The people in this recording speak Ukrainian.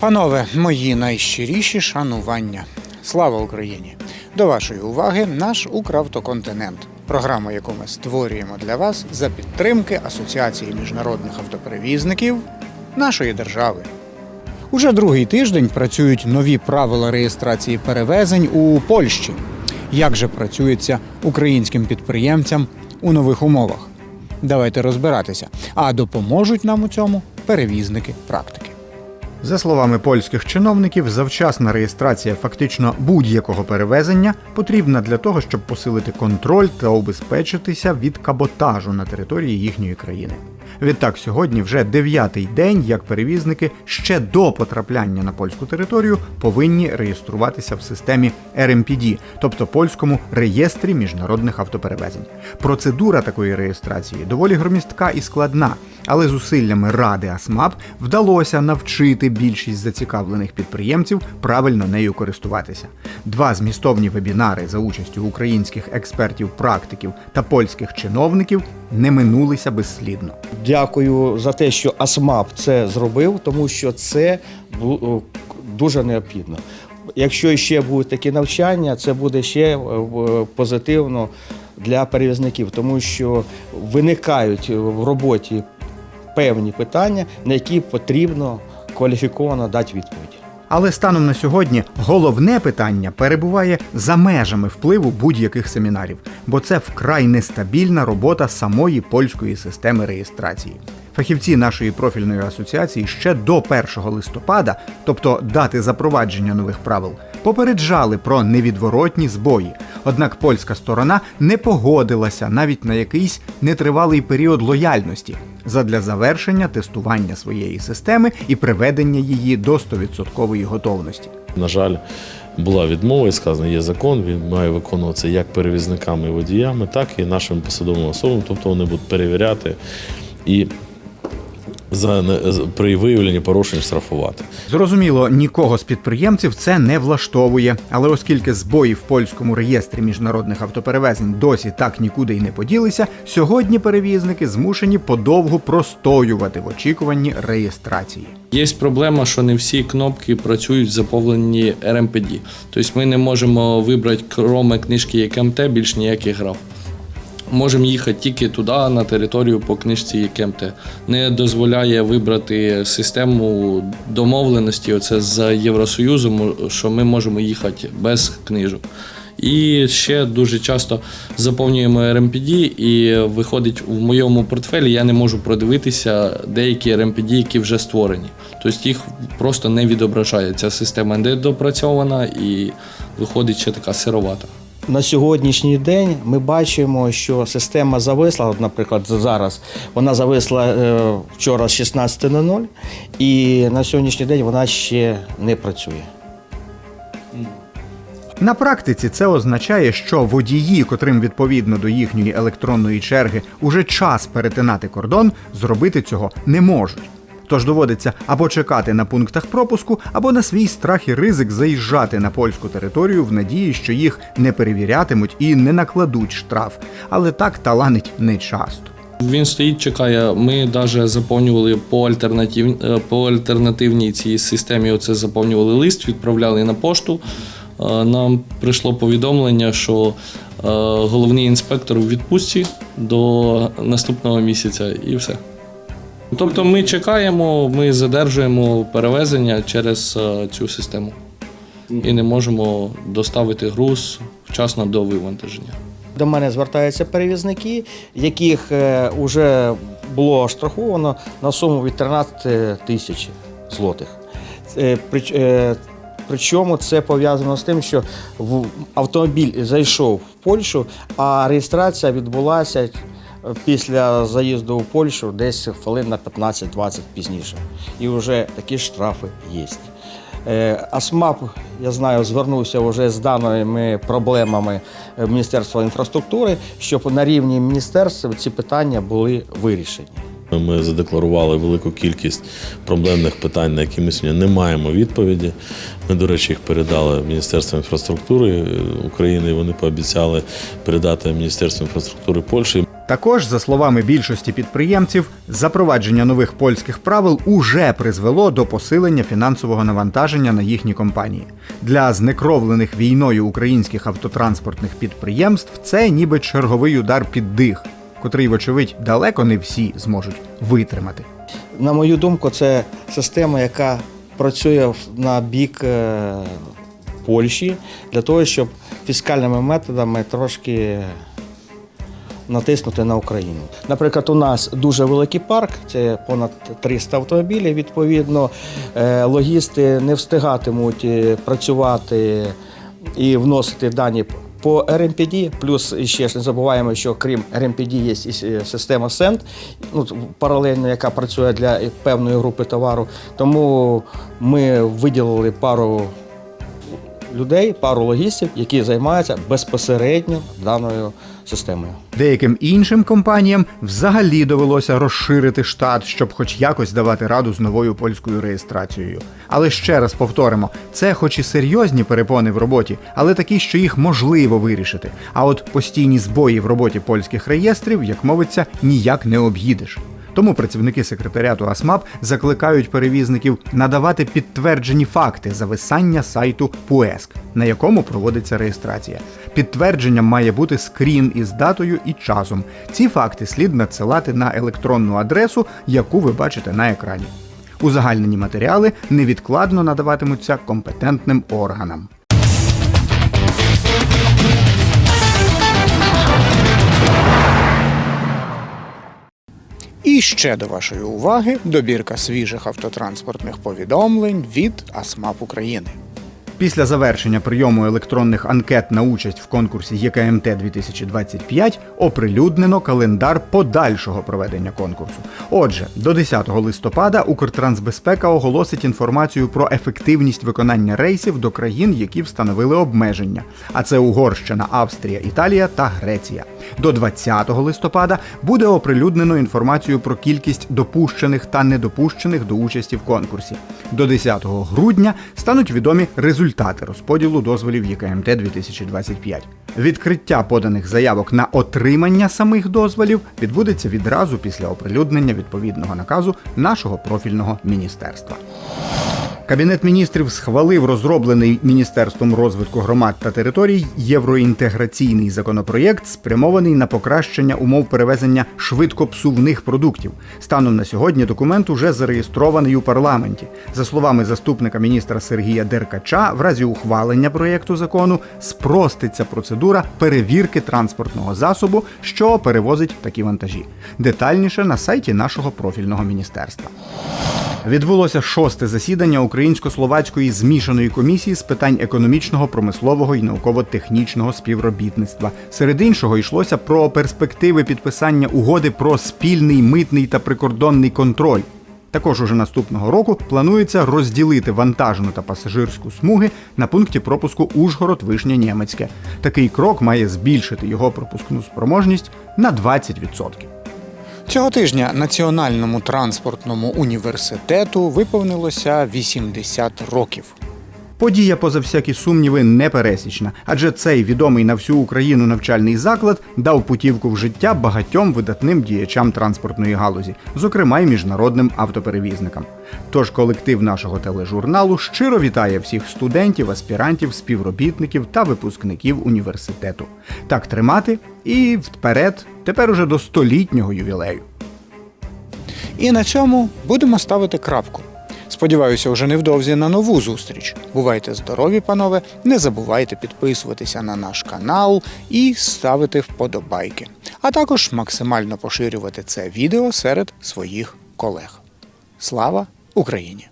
Панове, мої найщиріші шанування. Слава Україні! До вашої уваги наш Укравтоконтинент. Програма, яку ми створюємо для вас за підтримки Асоціації міжнародних автоперевізників нашої держави. Уже другий тиждень працюють нові правила реєстрації перевезень у Польщі. Як же працюється українським підприємцям у нових умовах? Давайте розбиратися. А допоможуть нам у цьому перевізники практики. За словами польських чиновників, завчасна реєстрація фактично будь-якого перевезення потрібна для того, щоб посилити контроль та убезпечитися від каботажу на території їхньої країни. Відтак, сьогодні вже дев'ятий день, як перевізники ще до потрапляння на польську територію повинні реєструватися в системі RMPD, тобто польському реєстрі міжнародних автоперевезень. Процедура такої реєстрації доволі громістка і складна, але зусиллями ради АСМАП вдалося навчити більшість зацікавлених підприємців правильно нею користуватися. Два змістовні вебінари за участю українських експертів, практиків та польських чиновників не минулися безслідно. Дякую за те, що АСМАП це зробив, тому що це дуже необхідно. Якщо ще будуть такі навчання, це буде ще е, позитивно для перевізників, тому що виникають в роботі певні питання, на які потрібно кваліфіковано дати відповідь. Але станом на сьогодні головне питання перебуває за межами впливу будь-яких семінарів, бо це вкрай нестабільна робота самої польської системи реєстрації. Фахівці нашої профільної асоціації ще до 1 листопада, тобто дати запровадження нових правил, попереджали про невідворотні збої. Однак польська сторона не погодилася навіть на якийсь нетривалий період лояльності задля завершення тестування своєї системи і приведення її до 100% готовності. На жаль, була відмова і сказано, є закон, він має виконуватися як перевізниками і водіями, так і нашими посадовими особами. Тобто вони будуть перевіряти і за при виявленні порушень штрафувати. Зрозуміло, нікого з підприємців це не влаштовує, але оскільки збої в польському реєстрі міжнародних автоперевезень досі так нікуди й не поділися, сьогодні перевізники змушені подовгу простоювати в очікуванні реєстрації. Є проблема, що не всі кнопки працюють в заповненні RMPD. Тобто ми не можемо вибрати кроме книжки ЄКМТ більш ніяких граф. Можемо їхати тільки туди, на територію по книжці ЄКМТ. Не дозволяє вибрати систему домовленості оце з Євросоюзом, що ми можемо їхати без книжок. І ще дуже часто заповнюємо RMPD, і виходить в моєму портфелі, я не можу продивитися деякі RMPD, які вже створені. Тобто їх просто не відображає. Ця система не допрацьована і виходить ще така сировата. На сьогоднішній день ми бачимо, що система зависла. От, наприклад, зараз вона зависла е, вчора з 16.00, і на сьогоднішній день вона ще не працює. На практиці це означає, що водії, котрим відповідно до їхньої електронної черги уже час перетинати кордон, зробити цього не можуть. Тож доводиться або чекати на пунктах пропуску, або на свій страх і ризик заїжджати на польську територію в надії, що їх не перевірятимуть і не накладуть штраф. Але так таланить не часто. Він стоїть, чекає. Ми навіть заповнювали по, альтернатив, е, по альтернативній цій системі. Оце заповнювали лист, відправляли на пошту. Е, Нам прийшло повідомлення, що е, головний інспектор у відпустці до наступного місяця, і все. Тобто ми чекаємо, ми задержуємо перевезення через е, цю систему і не можемо доставити груз вчасно до вивантаження. До мене звертаються перевізники, яких вже було оштрафовано на суму від 13 тисяч злотих. Е, прич- е, Причому це пов'язано з тим, що в- автомобіль зайшов в Польщу, а реєстрація відбулася е, після заїзду в Польщу десь хвилин на 15-20 пізніше. І вже такі штрафи є. Е, АСМАП, я знаю, звернувся вже з даними проблемами е, Міністерства інфраструктури, щоб на рівні міністерства ці питання були вирішені. Ми задекларували велику кількість проблемних питань, на які ми сьогодні не маємо відповіді. Ми, до речі, їх передали Міністерству інфраструктури е, України. Вони пообіцяли передати Міністерству інфраструктури Польщі. Також, за словами більшості підприємців, запровадження нових польських правил уже призвело до посилення фінансового навантаження на їхні компанії. Для знекровлених війною українських автотранспортних підприємств це ніби черговий удар під дих, котрий, вочевидь, далеко не всі зможуть витримати. На мою думку, це система, яка працює на бік е, Польщі для того, щоб фіскальними методами трошки натиснути на Україну. Наприклад, у нас дуже великий парк, це понад 300 автомобілів. Відповідно, е, логісти не встигатимуть е, працювати і вносити дані. По РМПД, плюс ще ж не забуваємо, що крім РМПД є і система СЕНД, ну, паралельно, яка працює для певної групи товару. Тому ми виділили пару людей, пару логістів, які займаються безпосередньо даною системою. Деяким іншим компаніям взагалі довелося розширити штат, щоб хоч якось давати раду з новою польською реєстрацією. Але ще раз повторимо: це, хоч і серйозні перепони в роботі, але такі, що їх можливо вирішити. А от постійні збої в роботі польських реєстрів, як мовиться, ніяк не об'їдеш. Тому працівники секретаріату АСМАП закликають перевізників надавати підтверджені факти зависання сайту ПУЕСК, на якому проводиться реєстрація. Підтвердженням має бути скрін із датою і часом. Ці факти слід надсилати на електронну адресу, яку ви бачите на екрані. Узагальнені матеріали невідкладно надаватимуться компетентним органам. І ще до вашої уваги добірка свіжих автотранспортних повідомлень від АСМАП України. Після завершення прийому електронних анкет на участь в конкурсі ЄКМТ 2025 оприлюднено календар подальшого проведення конкурсу. Отже, до 10 листопада Укртрансбезпека оголосить інформацію про ефективність виконання рейсів до країн, які встановили обмеження. А це Угорщина, Австрія, Італія та Греція. До 20 листопада буде оприлюднено інформацію про кількість допущених та недопущених до участі в конкурсі. До 10 грудня стануть відомі результати розподілу дозволів ЄКМТ 2025. Відкриття поданих заявок на отримання самих дозволів відбудеться відразу після оприлюднення відповідного наказу нашого профільного міністерства. Кабінет міністрів схвалив розроблений Міністерством розвитку громад та територій євроінтеграційний законопроєкт, спрямований на покращення умов перевезення швидкопсувних продуктів. Станом на сьогодні документ уже зареєстрований у парламенті. За словами заступника міністра Сергія Деркача, в разі ухвалення проєкту закону спроститься процедура перевірки транспортного засобу, що перевозить такі вантажі. Детальніше на сайті нашого профільного міністерства. Відбулося шосте засідання українсько-словацької змішаної комісії з питань економічного, промислового і науково-технічного співробітництва. Серед іншого йшлося про перспективи підписання угоди про спільний митний та прикордонний контроль. Також уже наступного року планується розділити вантажну та пасажирську смуги на пункті пропуску Ужгород Вишня Німецьке. Такий крок має збільшити його пропускну спроможність на 20%. Цього тижня Національному транспортному університету виповнилося 80 років. Подія, поза всякі сумніви, непересічна, адже цей відомий на всю Україну навчальний заклад дав путівку в життя багатьом видатним діячам транспортної галузі, зокрема й міжнародним автоперевізникам. Тож колектив нашого тележурналу щиро вітає всіх студентів, аспірантів, співробітників та випускників університету. Так тримати і вперед, тепер уже до столітнього ювілею. І на цьому будемо ставити крапку. Сподіваюся, вже невдовзі на нову зустріч. Бувайте здорові, панове! Не забувайте підписуватися на наш канал і ставити вподобайки, а також максимально поширювати це відео серед своїх колег. Слава Україні!